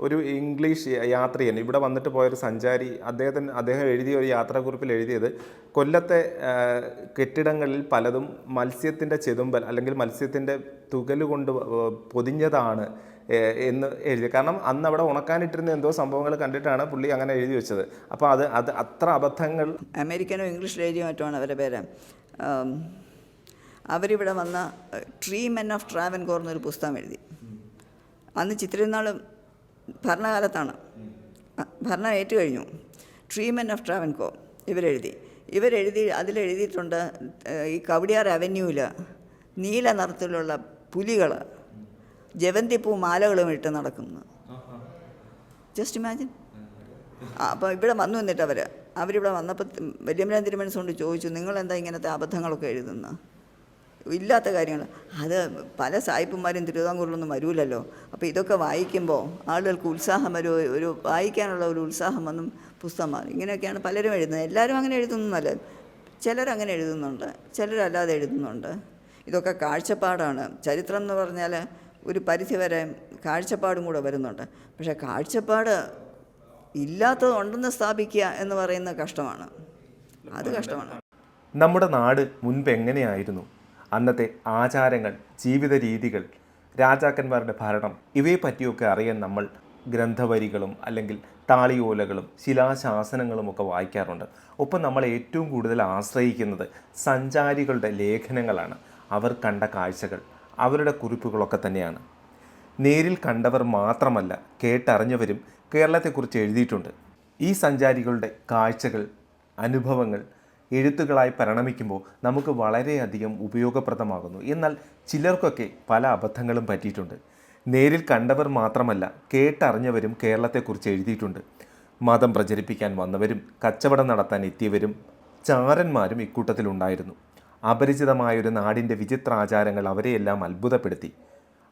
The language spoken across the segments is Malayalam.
ഒരു ഇംഗ്ലീഷ് യാത്രികൻ ഇവിടെ വന്നിട്ട് പോയൊരു സഞ്ചാരി അദ്ദേഹത്തിന് അദ്ദേഹം എഴുതിയ ഒരു യാത്രാക്കുറിപ്പിൽ എഴുതിയത് കൊല്ലത്തെ കെട്ടിടങ്ങളിൽ പലതും മത്സ്യത്തിന്റെ ചെതുമ്പൽ അല്ലെങ്കിൽ മത്സ്യത്തിന്റെ തുകൽ കൊണ്ട് പൊതിഞ്ഞതാണ് എന്ന് എഴുതി കാരണം അന്ന് അവിടെ ഉണക്കാനിട്ടിരുന്ന എന്തോ സംഭവങ്ങൾ കണ്ടിട്ടാണ് പുള്ളി അങ്ങനെ എഴുതി വെച്ചത്. അപ്പോൾ അത് അത് അത്ര അബദ്ധങ്ങൾ അമേരിക്കനോ ഇംഗ്ലീഷിൽ എഴുതിയ മറ്റുമാണ് അവരുടെ പേര്. അവരിവിടെ വന്ന ട്രീ മെൻ ഓഫ് ട്രാവൻകോർ എന്നൊരു പുസ്തകം എഴുതി. അന്ന് ചിത്രനാൾ ഭരണകാലത്താണ്. ഭരണം ഏറ്റുകഴിഞ്ഞു. ട്രീ മെൻ ഓഫ് ട്രാവൻകോ ഇവരെഴുതി. ഇവരെഴുതി അതിലെഴുതിയിട്ടുണ്ട് ഈ കവടിയാർ അവന്യൂവിൽ നീല നിറത്തിലുള്ള പുലികൾ ജവന്തിപ്പൂ മാലകളും ഇട്ട് നടക്കുന്നു. ജസ്റ്റ് ഇമാജിൻ അപ്പോൾ ഇവിടെ വന്നു എന്നിട്ട് അവർ അവരിവിടെ വന്നപ്പോൾ വല്യമ്പലം തിരുമനസ് കൊണ്ട് ചോദിച്ചു നിങ്ങളെന്താ ഇങ്ങനത്തെ അബദ്ധങ്ങളൊക്കെ എഴുതുന്നത് ഇല്ലാത്ത കാര്യങ്ങൾ അത് പല സായിപ്പന്മാരും തിരുവിതാംകൂറിലൊന്നും വരൂലല്ലോ. അപ്പോൾ ഇതൊക്കെ വായിക്കുമ്പോൾ ആളുകൾക്ക് ഉത്സാഹം ഒരു ഒരു വായിക്കാനുള്ള ഒരു ഉത്സാഹം വന്നും പുസ്തകമാണ് ഇങ്ങനെയൊക്കെയാണ് പലരും എഴുതുന്നത്. എല്ലാവരും അങ്ങനെ എഴുതുന്നതല്ല ചിലരങ്ങനെ എഴുതുന്നുണ്ട്. ചിലരല്ലാതെ എഴുതുന്നുണ്ട്. ഇതൊക്കെ കാഴ്ചപ്പാടാണ്. ചരിത്രം എന്ന് പറഞ്ഞാൽ ഒരു പരിധി വരെ കാഴ്ചപ്പാടും കൂടെ വരുന്നുണ്ട്. പക്ഷേ കാഴ്ചപ്പാട് ഇല്ലാത്തത് ഉണ്ടെന്ന് സ്ഥാപിക്കുക എന്ന് പറയുന്നത് കഷ്ടമാണ്. അത് കഷ്ടമാണ്. നമ്മുടെ നാട് മുൻപ് എങ്ങനെയായിരുന്നു? അന്നത്തെ ആചാരങ്ങൾ ജീവിത രീതികൾ രാജാക്കന്മാരുടെ ഭരണം. ഇവയെ പറ്റിയൊക്കെ അറിയാൻ നമ്മൾ ഗ്രന്ഥവരികളും അല്ലെങ്കിൽ താളിയോലകളും ശിലാശാസനങ്ങളും ഒക്കെ വായിക്കാറുണ്ട്. ഒപ്പം നമ്മൾ ഏറ്റവും കൂടുതൽ ആശ്രയിക്കുന്നത് സഞ്ചാരികളുടെ ലേഖനങ്ങളാണ്. അവർ കണ്ട കാഴ്ചകൾ അവരുടെ കുറിപ്പുകളൊക്കെ തന്നെയാണ്. നേരിൽ കണ്ടവർ മാത്രമല്ല കേട്ടറിഞ്ഞവരും കേരളത്തെക്കുറിച്ച് എഴുതിയിട്ടുണ്ട്. ഈ സഞ്ചാരികളുടെ കാഴ്ചകൾ അനുഭവങ്ങൾ എഴുത്തുകളായി പരിണമിക്കുമ്പോൾ നമുക്ക് വളരെയധികം ഉപയോഗപ്രദമാകുന്നു. എന്നാൽ ചിലർക്കൊക്കെ പല അബദ്ധങ്ങളും പറ്റിയിട്ടുണ്ട്. നേരിൽ കണ്ടവർ മാത്രമല്ല കേട്ടറിഞ്ഞവരും കേരളത്തെക്കുറിച്ച് എഴുതിയിട്ടുണ്ട്. മതം പ്രചരിപ്പിക്കാൻ വന്നവരും കച്ചവടം നടത്താൻ എത്തിയവരും ചാരന്മാരും ഇക്കൂട്ടത്തിലുണ്ടായിരുന്നു അപരിചിതമായൊരു നാടിന്റെ വിചിത്ര ആചാരങ്ങൾ അവരെയെല്ലാം അത്ഭുതപ്പെടുത്തി.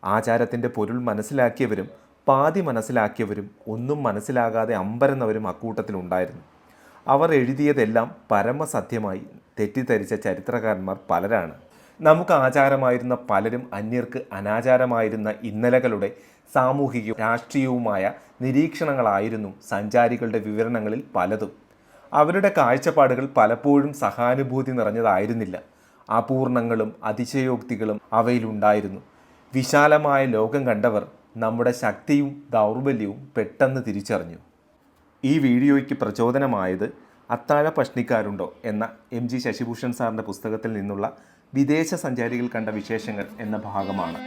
ആചാരത്തിന്റെ പൊരുൾ മനസ്സിലാക്കിയവരും പാതി മനസ്സിലാക്കിയവരും ഒന്നും മനസ്സിലാകാതെ അമ്പരന്നവരും അക്കൂട്ടത്തിലുണ്ടായിരുന്നു. അവർ എഴുതിയതെല്ലാം പരമസത്യമായി തെറ്റിദ്ധരിച്ച ചരിത്രകാരന്മാർ പലരാണ്. നമുക്ക് ആചാരമായിരുന്ന പലരും അന്യർക്ക് അനാചാരമായിരുന്ന ഇന്നലകളുടെ സാമൂഹികവും രാഷ്ട്രീയവുമായ നിരീക്ഷണങ്ങളായിരുന്നു സഞ്ചാരികളുടെ വിവരണങ്ങളിൽ പലതും. അവരുടെ കാഴ്ചപ്പാടുകൾ പലപ്പോഴും സഹാനുഭൂതി നിറഞ്ഞതായിരുന്നില്ല. അപൂർണങ്ങളും അതിശയോക്തികളും അവയിലുണ്ടായിരുന്നു. വിശാലമായ ലോകം കണ്ടവർ നമ്മുടെ ശക്തിയും ദൗർബല്യവും പെട്ടെന്ന് തിരിച്ചറിഞ്ഞു. ഈ വീഡിയോയ്ക്ക് പ്രചോദനമായത് അത്താഴ പഷ്ണിക്കാരുണ്ടോ എന്ന എം ജി ശശിഭൂഷൺ സാറിന്റെ പുസ്തകത്തിൽ നിന്നുള്ള വിദേശ സഞ്ചാരികൾ കണ്ട വിശേഷങ്ങൾ എന്ന ഭാഗമാണ്.